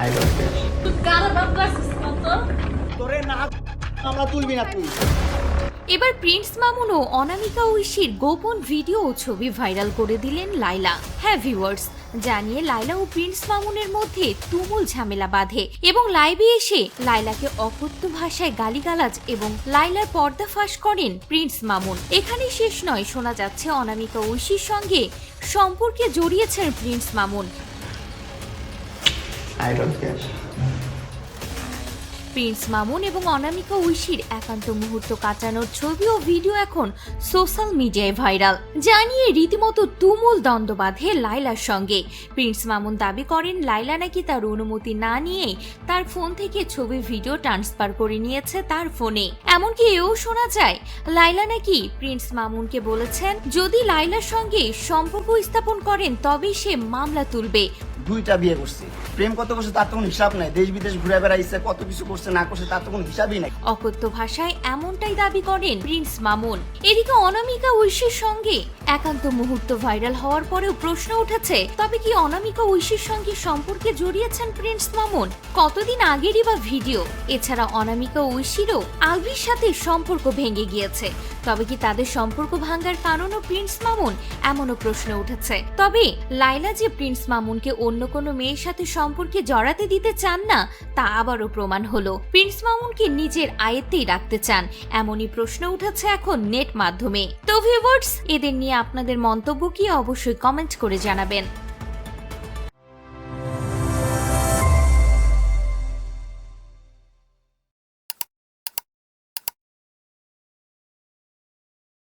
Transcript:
Eye care তুই কার বাপ করছিস কত তোরে না আমরা তুলবি না তুই। এবার প্রিন্স মামুন ও অনামিকা ঐশীর গোপন ভিডিও ও ছবি ভাইরাল করে দিলেন লাইলা। হ্যাঁ ভিউয়ার্স জানিয়ে লাইলা ও প্রিন্স মামুনের মধ্যে তুমুল ঝামেলা বাঁধে এবং লাইভে এসে লাইলাকে অকথ্য ভাষায় গালিগালাজ এবং লাইলার পর্দা ফাঁস করেন প্রিন্স মামুন। এখানে শেষ নয় শোনা যাচ্ছে অনামিকা ঐশীর সঙ্গে সম্পর্কে জড়িয়েছেন Prince Mamun. I don't care Prince Mamun এবং অনামিকা ঐশীর একান্ত মুহূর্ত কাটানোর ছবি ও ভিডিও এখন সোশ্যাল মিডিয়ায় ভাইরাল জানিয়ে রীতিমতো তুমুল দ্বন্দ্ব বাঁধে লাইলার সঙ্গে। প্রিন্স মামুন দাবি করেন লাইলা নাকি তার অনুমতি না নিয়ে তার ফোন থেকে ছবি ভিডিও ট্রান্সফার করে নিয়েছে তার ফোনে এমনকি এও শোনা যায় লাইলা নাকি প্রিন্স মামুনকে বলেছেন, যদি লাইলার সঙ্গে সম্পর্ক স্থাপন করেন, তবেই সে মামলা তুলবে। দুইটা বিয়ে করছে। প্রেম কত করছে তার তো কোনো হিসাব নাই। দেশ বিদেশ ঘুরে বেড়াইছে, কত কিছু করছে, না করছে তার তো কোনো হিসাবই নাই। অকথ্য ভাষায় এমনটাই দাবি করেন প্রিন্স মামুন। এদিকে অনামিকা ঐশীর সঙ্গে একান্ত মুহূর্ত ভাইরাল হওয়ার পরেও প্রশ্ন উঠেছে, তবে কি অনামিকা ঐশীর সঙ্গে সম্পর্কে জড়িয়েছেন প্রিন্স মামুন? কতদিন আগেরই বা ভিডিও? এছাড়া অনামিকা ঐশীরও আলভির সাথে সম্পর্ক ভেঙে গিয়েছে। তবে কি তাদের সম্পর্ক ভাঙার কারণও প্রিন্স মামুন? এমনও প্রশ্ন উঠেছে। তবে লাইলা যে প্রিন্স মামুনকে অন্য কোনো মেয়ের সাথে সম্পর্কে জড়াতে দিতে চান না, তা আবারও প্রমাণ হলো। প্রিন্স মামুনকে নিজের আয়ত্তেই রাখতে চান, এমনই প্রশ্ন উঠেছে এখন নেট মাধ্যমে। তো ভিউয়ার্স এদের নিয়ে আপনাদের মন্তব্য কি অবশ্যই কমেন্ট করে জানাবেন।